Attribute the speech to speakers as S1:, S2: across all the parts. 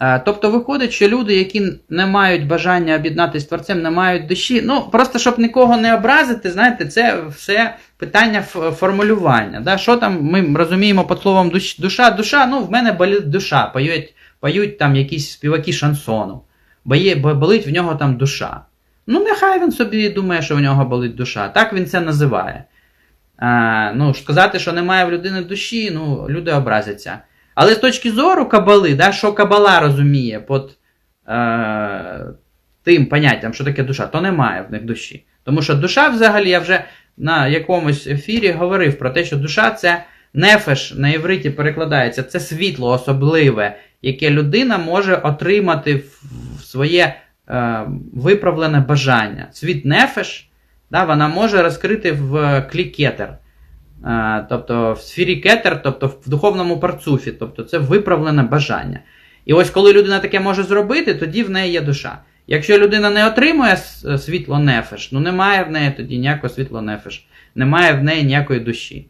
S1: Е, Тобто виходить, що люди, які не мають бажання об'єднатися з творцем, не мають душі. Ну, просто щоб нікого не образити, знаєте, це все питання формулювання. Да? Що там ми розуміємо під словом душа? Душа, ну, в мене болить душа, поють, поють там якісь співаки шансону, бо болить в нього там душа. Ну, нехай він собі думає, що в нього болить душа. Так він це називає. А, ну, сказати, що немає в людини душі, ну, люди образяться. Але з точки зору кабали, да, що кабала розуміє під е, тим поняттям, що таке душа, то немає в них душі. Тому що душа, взагалі, я вже на якомусь ефірі говорив про те, що душа це нефеш на євриті перекладається, це світло особливе, яке людина може отримати в, своє е, виправлене бажання. Світ нефеш, да, вона може розкрити в клікетер. Е, тобто в сфері кетер, тобто в духовному парцуфі, тобто це виправлене бажання. І ось коли людина таке може зробити, тоді в неї є душа. Якщо людина не отримує світло нефеш, ну немає в неї тоді ніякого світло нефеш, немає в неї ніякої душі.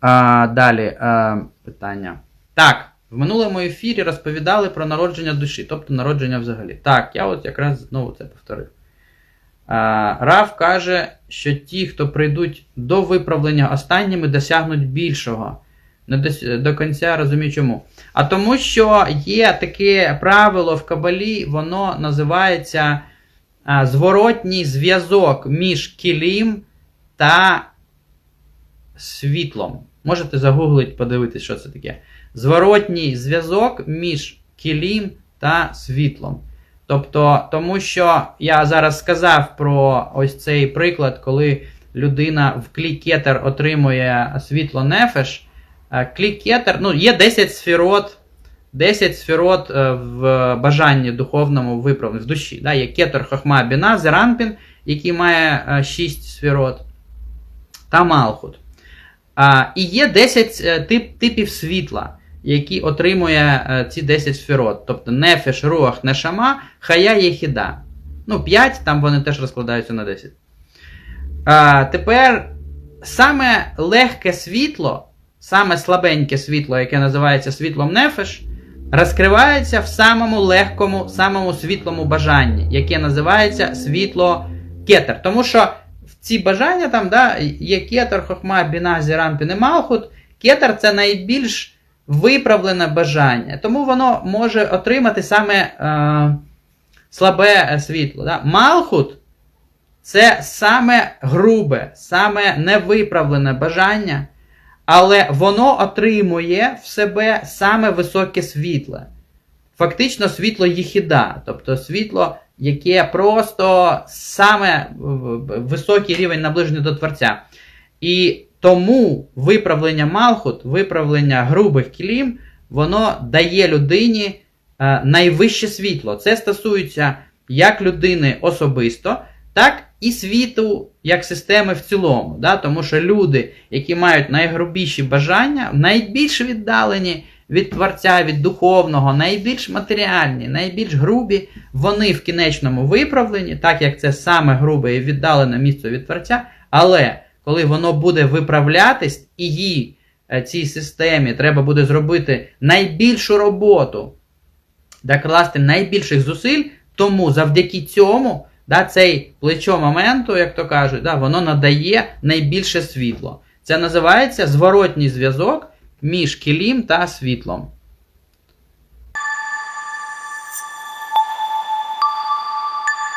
S1: А, далі а, питання. Так, в минулому ефірі розповідали про народження душі, тобто народження взагалі. Так, я от якраз знову це повторив. Раф каже, що ті, хто прийдуть до виправлення останніми, досягнуть більшого. Не до, до кінця розумію чому. А тому, що є таке правило в Кабалі, воно називається а, зворотній зв'язок між кілім та світлом. Можете загуглити, подивитись, що це таке. Зворотній зв'язок між кілім та світлом. Тобто, тому що я зараз сказав про ось цей приклад, коли людина в клікетер отримує світло нефеш. Е, Клікетер, ну, є 10 сферот, 10 сферот е, в бажанні духовному виправленні, в душі. Да? Є кетер, хохма, біна, зеранпін, який має е, 6 сферот, та малхут. І є 10 е, тип, типів світла, які отримує е, ці 10 сферот. Тобто нефеш, руах, нешама, хая, єхіда. Ну, 5, там вони теж розкладаються на 10. А, тепер саме легке світло, саме слабеньке світло, яке називається світлом нефеш, розкривається в самому легкому, самому світлому бажанні, яке називається світло кетер. Тому що в ці бажання там да, є кетер, хохма, біна, зіран, пін і малхут. Кетер це найбільш виправлене бажання. Тому воно може отримати саме е, слабе е, світло. Да? Малхут це саме грубе, саме невиправлене бажання, але воно отримує в себе саме високе світло. Фактично світло їхіда, тобто світло, яке просто саме високий рівень наближення до Творця. І тому виправлення Малхут, виправлення грубих кілім, воно дає людині е, найвище світло. Це стосується як людини особисто, так і світу як системи в цілому. Да? Тому що люди, які мають найгрубіші бажання, найбільш віддалені від Творця, від духовного, найбільш матеріальні, найбільш грубі, вони в кінечному виправленні, так як це саме грубе і віддалене місце від Творця, але коли воно буде виправлятись, і їй, е, цій системі, треба буде зробити найбільшу роботу, докласти найбільших зусиль, тому завдяки цьому да, цей плечо моменту, як то кажуть, да, воно надає найбільше світло. Це називається зворотній зв'язок між кілім та світлом.